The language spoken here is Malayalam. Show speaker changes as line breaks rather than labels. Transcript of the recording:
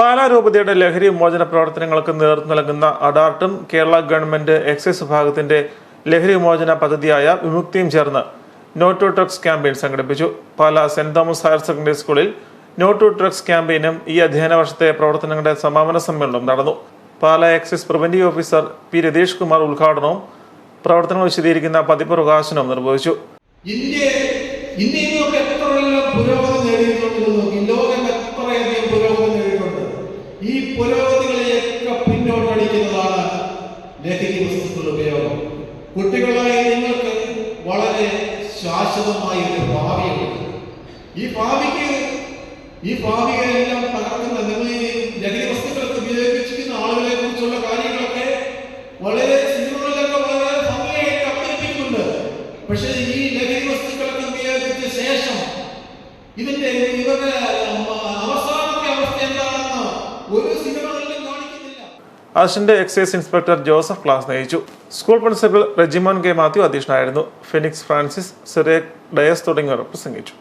പാലാ രൂപതയുടെ ലഹരി വിമോചന പ്രവർത്തനങ്ങൾക്ക് നേതൃത്വം നൽകുന്ന അഡാർട്ടും കേരള ഗവൺമെന്റ് എക്സൈസ് വിഭാഗത്തിന്റെ ലഹരി വിമോചന പദ്ധതിയായ വിമുക്തിയും ചേർന്ന് നോ ടു ഡ്രഗ്സ് ക്യാമ്പയിൻ സംഘടിപ്പിച്ചു. Pala saint Thomas higher secondary സ്കൂളിൽ നോ ടു ഡ്രഗ്സ് ക്യാമ്പയിനും ഈ അധ്യയന വർഷത്തെ പ്രവർത്തനങ്ങളുടെ സമാപന സമ്മേളനവും നടന്നു. Pala excise preventive officer P Ratheesh Kumar ഉദ്ഘാടനവും പ്രവർത്തനങ്ങൾ വിശദീകരിക്കുന്ന പതിപ്പ് പ്രകാശനവും നിർവഹിച്ചു.
ഇന്ത്യ ഇന്ത്യയിലൊക്കെ എത്രയെല്ലാം പുരോഗതി നേടിയിട്ടുണ്ടെന്ന് ലഹരി വസ്തുക്കളുടെ ഉപയോഗം. കുട്ടികളായ നിങ്ങൾക്ക് വളരെ ശാശ്വതമായ ഒരു ഭാവിയുണ്ട് ഈ ഭാവിക്ക് ഈ ഭാവികളെല്ലാം തകർക്കുന്ന നിങ്ങൾ ഈ ലഹരി വസ്തുക്കൾക്ക് ഉപയോഗിച്ചിരിക്കുന്ന ആളുകളെ കുറിച്ചുള്ള കാര്യങ്ങളൊക്കെ വളരെ സിനിമകളിലൊക്കെ വളരെ ഭംഗിയായിട്ട് അവതരിപ്പിക്കുന്നുണ്ട്. പക്ഷേ ഈ ലഹരി വസ്തുക്കളൊക്കെ ഉപയോഗിച്ച ശേഷം ഇതിന്റെ ഇവരുടെ
assistant excise inspector Joseph class നയിച്ചു. School principal Rejimon K Mathew അധ്യക്ഷനായിരുന്നു. ഫിനിക്സ് ഫ്രാൻസിസ് സിറേക് ഡയസ് തുടങ്ങിയവർ പ്രസംഗിച്ചു.